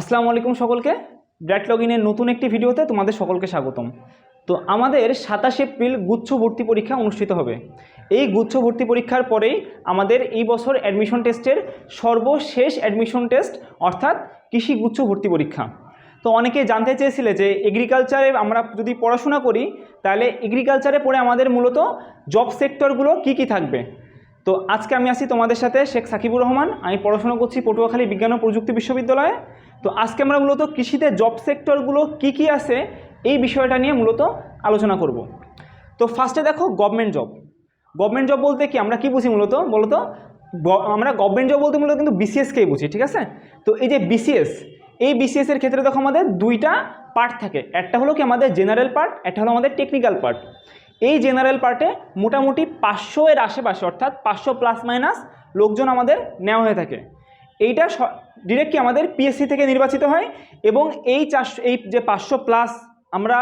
আসসালামু আলাইকুম সকলকে। ব্র্যাট লগইনের নতুন একটি ভিডিওতে তোমাদের সকলকে স্বাগতম। তো আমাদের সাতাশ এপ্রিল গুচ্ছ ভর্তি পরীক্ষা অনুষ্ঠিত হবে। এই গুচ্ছ ভর্তি পরীক্ষার পরেই আমাদের এই বছর অ্যাডমিশন টেস্টের সর্বশেষ অ্যাডমিশন টেস্ট অর্থাৎ কৃষি গুচ্ছ ভর্তি পরীক্ষা। তো অনেকে জানতে চেয়েছিলে যে এগ্রিকালচারে আমরা যদি পড়াশোনা করি, তাহলে এগ্রিকালচারে পড়ে আমাদের মূলত জব সেক্টরগুলো কি কি থাকবে? তো আজকে আমি আছি তোমাদের সাথে শেখ সাকিবুর রহমান। আমি পড়াশোনা করছি পটুয়াখালী বিজ্ঞান ও প্রযুক্তি বিশ্ববিদ্যালয়ে। তো আজকে আমরা মূলত কৃষিতে জব সেক্টরগুলো কি কি আছে, এই বিষয়টা নিয়ে মূলত আলোচনা করব। তো ফার্স্টে দেখো গভর্নমেন্ট জব গভর্নমেন্ট জব বলতে কি? আমরা কি বুঝি মূলত? বলতো আমরা গভর্নমেন্ট জব বলতে মূলত কিন্তু বিসিএসকেই বুঝি, ঠিক আছে? তো এই যে বিসিএস এই বিসিএসের ক্ষেত্রে দেখো আমাদের দুইটা পার্ট থাকে। একটা হলো কি আমাদের জেনারেল পার্ট একটা হলো আমাদের টেকনিক্যাল পার্ট এই জেনারেল পার্টে মোটামুটি পাঁচশো এর আশেপাশে, অর্থাৎ পাঁচশো প্লাস মাইনাস লোকজন আমাদের নেওয়া হয়ে থাকে। এইটা ডিরেক্ট কি আমাদের পিএসসি থেকে নির্বাচিত হয় এবং এই চারশো, এই যে পাঁচশো প্লাস আমরা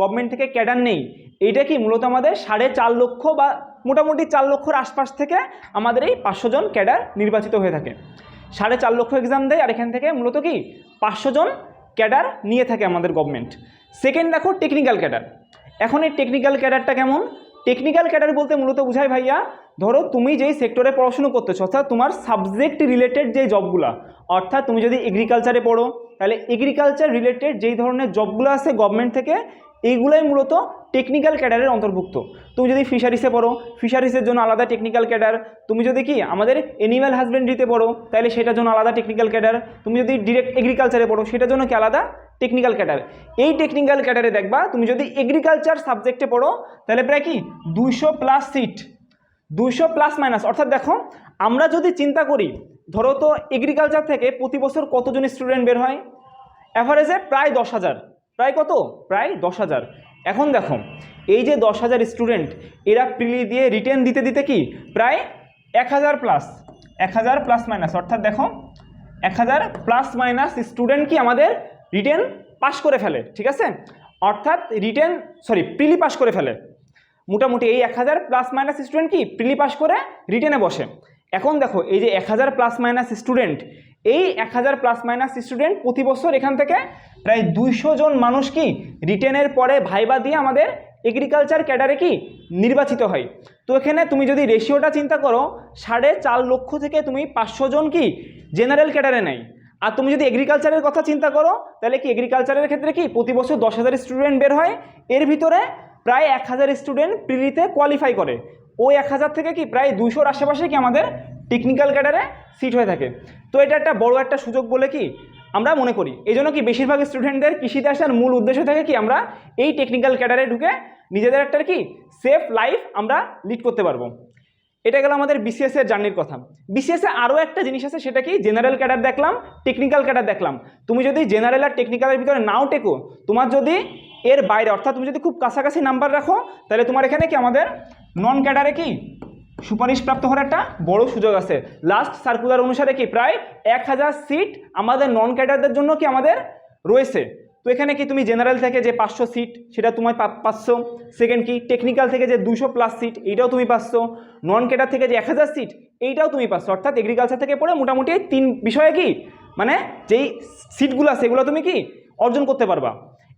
গভর্নমেন্ট থেকে ক্যাডার নেই, এইটা কি মূলত আমাদের সাড়ে চার লক্ষ বা মোটামুটি চার লক্ষর আশপাশ থেকে আমাদের এই পাঁচশো জন ক্যাডার নির্বাচিত হয়ে থাকে। সাড়ে চার লক্ষ এক্সাম দেয় আর এখান থেকে মূলত কি পাঁচশো জন ক্যাডার নিয়ে থাকে আমাদের গভর্নমেন্ট সেকেন্ড দেখো টেকনিক্যাল ক্যাডার এখন এই টেকনিক্যাল ক্যাডারটা কেমন? টেকনিক্যাল ক্যাডার বলতে মূলত বোঝায় ভাইয়া ধরো তুমি যেই সেক্টরে পড়াশুনো করতেছো, অর্থাৎ তোমার সাবজেক্ট রিলেটেড যে জবগুলা অর্থাৎ তুমি যদি এগ্রিকালচারে পড়ো, তাহলে এগ্রিকালচার রিলেটেড যেই ধরনের জবগুলো আছে গভর্নমেন্ট থেকে, এইগুলোই মূলত টেকনিক্যাল ক্যাডারের অন্তর্ভুক্ত। তুমি যদি ফিশারিসে পড়ো ফিশারিসের জন্য আলাদা টেকনিক্যাল ক্যাডার তুমি যদি কি, আমাদের এনিম্যাল হাজবেন্ড্রিতে পড়ো, তাহলে সেটার জন্য আলাদা টেকনিক্যাল ক্যাডার তুমি যদি ডিরেক্ট এগ্রিকালচারে পড়ো, সেটার জন্য কি আলাদা টেকনিক্যাল ক্যাডার এই টেকনিক্যাল ক্যাডারে দেখবা, তুমি যদি এগ্রিকালচার সাবজেক্টে পড়ো, তাহলে প্রায় কি, দুইশো প্লাস সিট দুইশো প্লাস মাইনাস অর্থাৎ দেখো, আমরা যদি চিন্তা করি, ধরো তো এগ্রিকালচার থেকে প্রতি বছর কতজন স্টুডেন্ট বের হয়? অ্যাভারেজে প্রায় দশ হাজার। প্রায় কত? প্রায় দশ হাজার। এখন দেখো, এই যে দশ হাজার স্টুডেন্ট এরা প্রিলি দিয়ে রিটেন দিতে দিতে কি? প্রায় এক হাজার প্লাস এক হাজার প্লাস মাইনাস অর্থাৎ দেখো, এক হাজার প্লাস মাইনাস স্টুডেন্ট কি আমাদের রিটেন পাস করে ফেলে, ঠিক আছে? অর্থাৎ রিটেন সরি প্রিলি পাস করে ফেলে। মোটামুটি এই এক হাজার প্লাস মাইনাস স্টুডেন্ট কি প্রিলি পাস করে রিটেনে বসে। এখন দেখো, এই যে এক হাজার প্লাস মাইনাস স্টুডেন্ট এই এক হাজার প্লাস মাইনাস স্টুডেন্ট প্রতি বছর এখান থেকে প্রায় দুইশো জন মানুষ কি রিটেনের পরে ভাইবা দিয়ে আমাদের এগ্রিকালচার ক্যাডারে কি নির্বাচিত হয়। তো এখানে তুমি যদি রেশিওটা চিন্তা করো, সাড়ে চার লক্ষ থেকে তুমি পাঁচশো জন কি জেনারেল ক্যাডারে নেয়। আর তুমি যদি এগ্রিকালচারের কথা চিন্তা করো, তাহলে কি এগ্রিকালচারের ক্ষেত্রে কি প্রতি বছর দশ হাজার স্টুডেন্ট বের হয়। এর ভিতরে প্রায় এক হাজার স্টুডেন্ট প্রিলিতে কোয়ালিফাই করে। ওই এক হাজার থেকে কি প্রায় দুশোর আশেপাশে কি আমাদের টেকনিক্যাল ক্যাডারে সিট হয়ে থাকে। তো এটা একটা বড় একটা সুযোগ বলে কি আমরা মনে করি। এই জন্য কি বেশিরভাগ স্টুডেন্টদের কৃষিতে আসার মূল উদ্দেশ্য থাকে কি আমরা এই টেকনিক্যাল ক্যাডারে ঢুকে নিজেদের একটা কি সেফ লাইফ আমরা লিড করতে পারব। এটা গেল আমাদের বিসিএস এর জার্নির কথা। বিসিএস আরও একটা জিনিস আছে, সেটা কি জেনারেল ক্যাডার দেখলাম টেকনিক্যাল ক্যাডার দেখলাম। তুমি যদি জেনারেল আর টেকনিক্যালের ভিতরে নাও টেকো, তোমার যদি এর বাইরে, অর্থাৎ তুমি যদি খুব কাছাকাছি নাম্বার রাখো, তাহলে তোমার এখানে কি আমাদের নন ক্যাডারে কি? সুপারিশপ্রাপ্ত হওয়ার একটা বড় সুযোগ আছে। লাস্ট সার্কুলার অনুসারে কি? প্রায় এক হাজার সিট আমাদের নন ক্যাডারদের জন্য কি আমাদের রয়েছে। তো এখানে কি তুমি জেনারেল থেকে যে পাঁচশো সিট সেটা তোমার পাচ্ছ। সেকেন্ড কি? টেকনিক্যাল থেকে যে দুশো প্লাস সিট এইটাও তুমি পাচ্ছ। নন ক্যাডার থেকে যে এক হাজার সিট এইটাও তুমি পাচ্ছ। অর্থাৎ এগ্রিকালচার থেকে পড়ে মোটামুটি তিন বিষয়ে কি? মানে যেই সিটগুলো আছে, এগুলো তুমি কি? অর্জন করতে পারবা।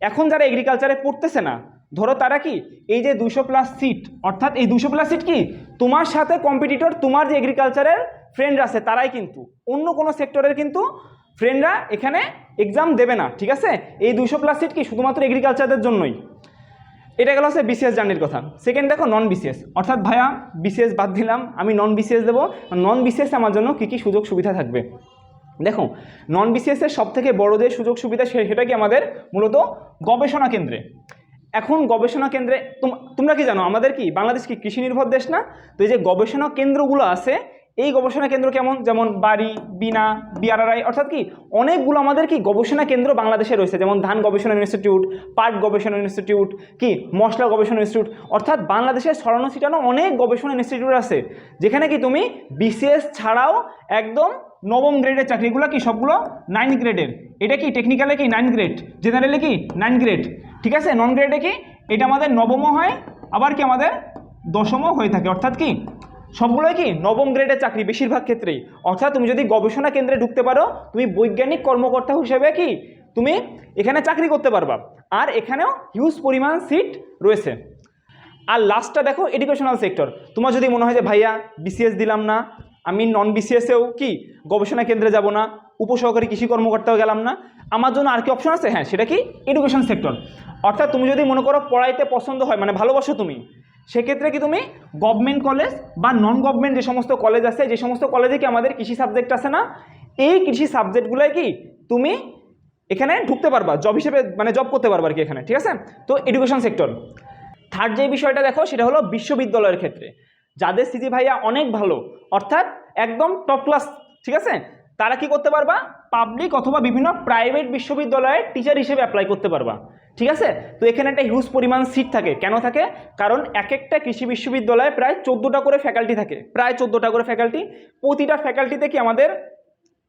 এখন যারা এগ্রিকালচারে পড়তেছে না, ধরো তারা কি এই যে দুশো প্লাস সিট অর্থাৎ এই দুশো প্লাস সিট কি তোমার সাথে কম্পিটিটর তোমার যে এগ্রিকালচারের ফ্রেন্ড আছে, তারাই কিন্তু। অন্য কোনো সেক্টরের কিন্তু ফ্রেন্ডরা এখানে এক্সাম দেবে না, ঠিক আছে? এই দুশো প্লাস সিট কি শুধুমাত্র এগ্রিকালচারদের জন্যই? এটা গেল হচ্ছে বিসিএস জার্নির কথা। সেকেন্ড দেখো নন বিসিএস অর্থাৎ ভাইয়া বিসিএস বাদ দিলাম, আমি নন বিসিএস দেবো। নন বিসিএস আমার জন্য কী কী সুযোগ সুবিধা থাকবে? দেখো নন বিসিএসের সব থেকে বড় যে সুযোগ সুবিধা সেটা কি আমাদের মূলত গবেষণা কেন্দ্রে? এখন গবেষণা কেন্দ্রে তোম- তোমরা কি জানো, আমাদের কি, বাংলাদেশ কি কৃষি নির্ভর দেশ না? তো এই যে গবেষণা কেন্দ্রগুলো আছে, এই গবেষণা কেন্দ্র কেমন? যেমন বাড়ি বিনা বিআরআই অর্থাৎ কি, অনেকগুলো আমাদের কি গবেষণা কেন্দ্র বাংলাদেশে রয়েছে, যেমন ধান গবেষণা ইনস্টিটিউট, পাট গবেষণা ইনস্টিটিউট, কি, মশলা গবেষণা ইনস্টিটিউট, অর্থাৎ বাংলাদেশের ছড়ানো ছিটানো অনেক গবেষণা ইনস্টিটিউট আছে, যেখানে কি তুমি বিসিএস ছাড়াও একদম নবম গ্রেডের চাকরিগুলো কি সবগুলো? নাইন গ্রেডের এটা কি টেকনিক্যালে কি? নাইন গ্রেড জেনারেলে কি? নাইন গ্রেড ঠিক আছে? নন গ্রেডে কি? এটা আমাদের নবমও হয়, আবার কি আমাদের দশমও হয়ে থাকে। অর্থাৎ কি? সবগুলোই কি? নবম গ্রেডের চাকরি বেশিরভাগ ক্ষেত্রেই। অর্থাৎ তুমি যদি গবেষণা কেন্দ্রে ঢুকতে পারো, তুমি বৈজ্ঞানিক কর্মকর্তা হিসেবে কি? তুমি এখানে চাকরি করতে পারবা। আর এখানেও হিউজ পরিমাণ সিট রয়েছে। আর লাস্টটা দেখো এডুকেশনাল সেক্টর তোমার যদি মনে হয় যে, ভাইয়া বিসিএস দিলাম না আমি নন বিসিএসেও কি গবেষণা কেন্দ্রে যাব না? উপসহকারী কৃষি কর্মকর্তাও গেলাম না। আমার জন্য আর কি অপশন আছে? হ্যাঁ সেটা কি? এডুকেশন সেক্টর অর্থাৎ তুমি যদি মনে করো পড়াইতে পছন্দ হয় মানে ভালোবাসো তুমি, সেক্ষেত্রে কি তুমি গভর্নমেন্ট কলেজ বা নন গভর্নমেন্ট যে সমস্ত কলেজ আছে, যে সমস্ত কলেজে কি আমাদের কৃষি সাবজেক্ট আছে না, এই কৃষি সাবজেক্টগুলোয় কি তুমি এখানে ঢুকতে পারবা জব হিসেবে মানে জব করতে পারবা আর কি এখানে, ঠিক আছে? তো এডুকেশন সেক্টর থার্ড যে বিষয়টা দেখো, সেটা হলো বিশ্ববিদ্যালয়ের ক্ষেত্রে। যাদের সিজি ভাইয়া অনেক ভালো, অর্থাৎ একদম টপ ক্লাস ঠিক আছে? তারা কি করতে পারবা? পাবলিক অথবা বিভিন্ন প্রাইভেট বিশ্ববিদ্যালয়ে টিচার হিসেবে অ্যাপ্লাই করতে পারবা, ঠিক আছে? তো এখানে একটা হিউজ পরিমাণ সিট থাকে। কেন থাকে? কারণ এক একটা কৃষি বিশ্ববিদ্যালয়ে প্রায় চোদ্দোটা করে ফ্যাকাল্টি থাকে। প্রায় চোদ্দোটা করে ফ্যাকাল্টি প্রতিটা ফ্যাকাল্টিতে কি আমাদের,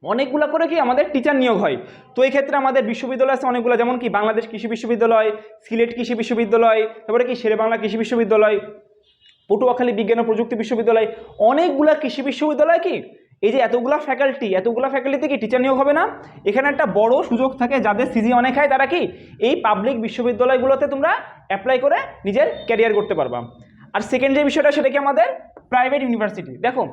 অনেকগুলো করে কি আমাদের টিচার নিয়োগ হয়। তো এই ক্ষেত্রে আমাদের বিশ্ববিদ্যালয় আছে অনেকগুলো, যেমন কি বাংলাদেশ কৃষি বিশ্ববিদ্যালয়, সিলেট কৃষি বিশ্ববিদ্যালয়, তারপরে কি শেরে বাংলা কৃষি বিশ্ববিদ্যালয় পটুয়াখালী বিজ্ঞান ও প্রযুক্তি বিশ্ববিদ্যালয় অনেকগুলা কৃষি বিশ্ববিদ্যালয় কি? এই যে এতগুলা ফ্যাকাল্টি এতগুলা ফ্যাকাল্টিতে কি টিচার নিয়োগ হবে না? এখানে একটা বড় সুযোগ থাকে যাদের সিজি অনেক হয়, তারা কি? এই পাবলিক বিশ্ববিদ্যালয়গুলোতে তোমরা অ্যাপ্লাই করে নিজের ক্যারিয়ার করতে পারবা। আর সেকেন্ড যে বিষয়টা, সেটা কি আমাদের? প্রাইভেট ইউনিভার্সিটি দেখো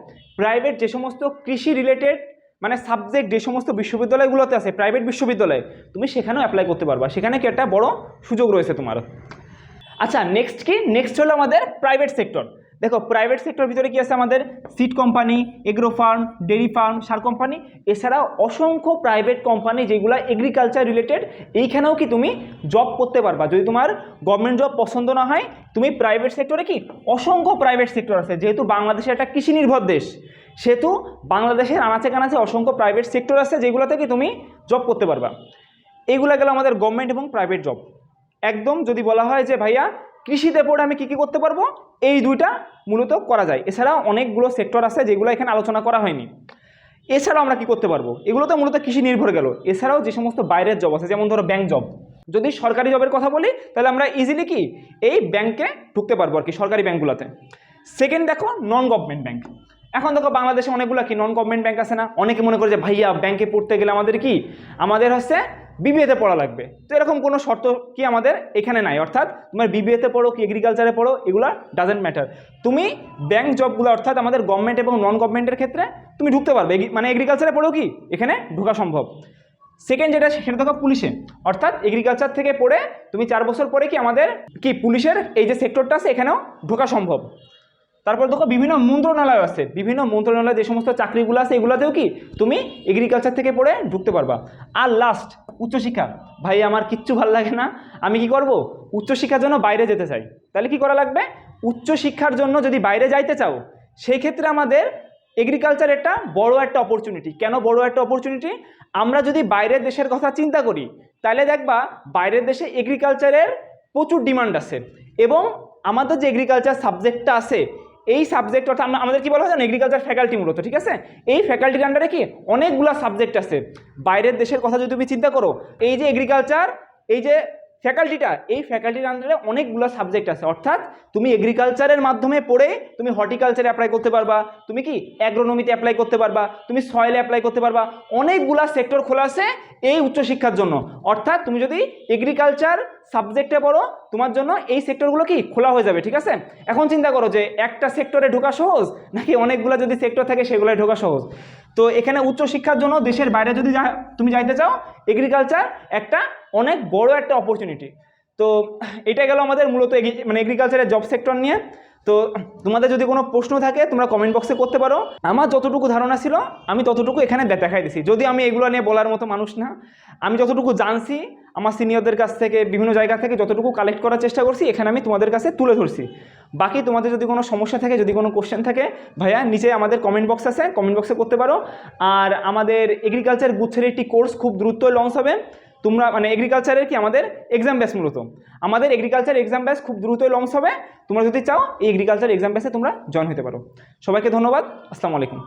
প্রাইভেট যে সমস্ত কৃষি রিলেটেড মানে সাবজেক্ট যে সমস্ত বিশ্ববিদ্যালয়গুলোতে আছে প্রাইভেট বিশ্ববিদ্যালয়, তুমি সেখানেও অ্যাপ্লাই করতে পারবা। সেখানে কি একটা বড় সুযোগ রয়েছে তোমার। আচ্ছা নেক্সট কি? নেক্সট হলো আমাদের প্রাইভেট সেক্টর দেখো প্রাইভেট সেক্টর ভিতরে কি আছে আমাদের? Seed company agro farm dairy farm সার কোম্পানি এছাড়াও অসংখ্য প্রাইভেট কোম্পানি যেগুলো এগ্রিকালচার রিলেটেড এইখানেও কি তুমি জব করতে পারবা। যদি তোমার গভর্নমেন্ট জব পছন্দ না হয়, তুমি প্রাইভেট সেক্টরে কি অসংখ্য প্রাইভেট সেক্টর আছে। যেহেতু বাংলাদেশে একটা কৃষি নির্ভর দেশ, সেহেতু বাংলাদেশের আনাচে কানাচে অসংখ্য প্রাইভেট সেক্টর আছে যেগুলোতে কি তুমি জব করতে পারবা। এইগুলো গেল আমাদের গভর্নমেন্ট এবং প্রাইভেট জব একদম যদি বলা হয় যে, ভাইয়া, কৃষিতে পড়ে আমি কী কী করতে পারব? এই দুইটা মূলত করা যায়। এছাড়াও অনেকগুলো সেক্টর আছে যেগুলো এখানে আলোচনা করা হয়নি। এছাড়াও আমরা কি করতে পারব? এগুলো তো মূলত কৃষি নির্ভর গেল। এছাড়াও যে সমস্ত বাইরের জব আছে, যেমন ধরো ব্যাংক জব যদি সরকারি জবের কথা বলি, তাহলে আমরা ইজিলি কি? এই ব্যাংকে ঢুকতে পারব আর কি, সরকারি ব্যাংকগুলোতে সেকেন্ড দেখো নন গভর্নমেন্ট ব্যাংক এখন দেখো বাংলাদেশে অনেকগুলো কি নন গভর্নমেন্ট ব্যাংক আছে না? অনেকে মনে করে যে, ভাইয়া ব্যাংকে পড়তে গেলে আমাদের কি? আমাদের হচ্ছে বিবিএতে পড়া লাগবে। তো এরকম কোনো শর্ত কি আমাদের এখানে নাই? অর্থাৎ তোমার বিবিএতে পড়ো কি এগ্রিকালচারে পড়ো, এগুলো ডাজেন্ট ম্যাটার তুমি ব্যাংক জবগুলো অর্থাৎ আমাদের গভর্নমেন্ট এবং নন গভর্নমেন্টের ক্ষেত্রে তুমি ঢুকতে পারবে। মানে এগ্রিকালচারে পড়ো কি? এখানে ঢোকা সম্ভব। সেকেন্ড যেটা সেটা দেখো পুলিশে। অর্থাৎ এগ্রিকালচার থেকে পড়ে তুমি চার বছর পরে কি আমাদের, কি পুলিশের এই যে সেক্টরটা আছে, এখানেও ঢোকা সম্ভব। তারপর দেখো বিভিন্ন মন্ত্রণালয় আছে। বিভিন্ন মন্ত্রণালয় যে সমস্ত চাকরিগুলো আছে, এগুলোতেও কি তুমি এগ্রিকালচার থেকে পড়ে ঢুকতে পারবা। আর লাস্ট উচ্চশিক্ষা। ভাই, আমার কিচ্ছু ভালো লাগে না। আমি কি করব? উচ্চশিক্ষার জন্য বাইরে যেতে চাই। তাহলে কি করা লাগবে? উচ্চশিক্ষার জন্য যদি বাইরে যাইতে চাও সেই ক্ষেত্রে আমাদের এগ্রিকালচার একটা বড় একটা অপরচুনিটি কেন বড় একটা অপরচুনিটি আমরা যদি বাইরের দেশের কথা চিন্তা করি, তাহলে দেখবা বাইরের দেশে এগ্রিকালচারের প্রচুর ডিমান্ড আছে। এবং আমাদের যে এগ্রিকালচার সাবজেক্টটা আছে এই সাবজেক্ট অর্থাৎ আমাদের কি বলা হয় এগ্রিকালচার ফ্যাকাল্টি মূলত, ঠিক আছে? এই ফ্যাকাল্টির আন্ডারে কি? অনেকগুলো সাবজেক্ট আছে। বাইরের দেশের কথা যদি তুমি চিন্তা করো, এই যে এগ্রিকালচার এই যে ফ্যাকাল্টিটা, এই ফ্যাকাল্টির আন্ডারে অনেকগুলো সাবজেক্ট আছে। অর্থাৎ তুমি এগ্রিকালচারের মাধ্যমে পড়ে তুমি হর্টিকালচারে অ্যাপ্লাই করতে পারবা, তুমি কি অ্যাগ্রোনমিতে অ্যাপ্লাই করতে পারবা, তুমি সয়েলে অ্যাপ্লাই করতে পারবা, অনেকগুলা সেক্টর খোলা আছে এই উচ্চশিক্ষার জন্য। অর্থাৎ তুমি যদি এগ্রিকালচার সাবজেক্টে পড়ো, তোমার জন্য এই সেক্টরগুলো কি খোলা হয়ে যাবে, ঠিক আছে? এখন চিন্তা করো যে একটা সেক্টরে ঢোকা সহজ, নাকি অনেকগুলো যদি সেক্টর থাকে সেগুলোয় ঢোকা সহজ? তো এখানে উচ্চশিক্ষার জন্য দেশের বাইরে যদি তুমি যাইতে চাও এগ্রিকালচার একটা অনেক বড় একটা অপরচুনিটি তো, এটা গেল আমাদের মূলত মানে এগ্রিকালচারের জব সেক্টর নিয়ে। তো তোমাদের যদি কোনো প্রশ্ন থাকে, তোমরা কমেন্ট বক্সে করতে পারো। আমার যতটুকু ধারণা ছিল, আমি ততটুকু এখানে দেখাই দিছি। যদি আমি এগুলো নিয়ে বলার মতো মানুষ না, আমি যতটুকু জানছি, আমার সিনিয়রদের কাছ থেকে, বিভিন্ন জায়গা থেকে যতটুকু কালেক্ট করার চেষ্টা করছি, এখানে আমি তোমাদের কাছে তুলে ধরছি। বাকি তোমাদের যদি কোনো সমস্যা থাকে, যদি কোনো কোশ্চেন থাকে, ভাইয়া নিচে আমাদের কমেন্ট বক্স আছে কমেন্ট বক্সে করতে পারো। আর আমাদের এগ্রিকালচার গুচ্ছের একটি কোর্স খুব দ্রুত লঞ্চ হবে। তোমরা মানে এগ্রিকালচারের কি আমাদের এক্সাম ব্যাস মূলত। আমাদের এগ্রিকালচার এক্সাম ব্যাস খুব দ্রুতই লঞ্চ হবে। তোমরা যদি চাও, এই এগ্রিকালচার এক্সাম ব্যাসে তোমরা জয়েন হতে পারো। সবাইকে ধন্যবাদ। আসসালামু আলাইকুম।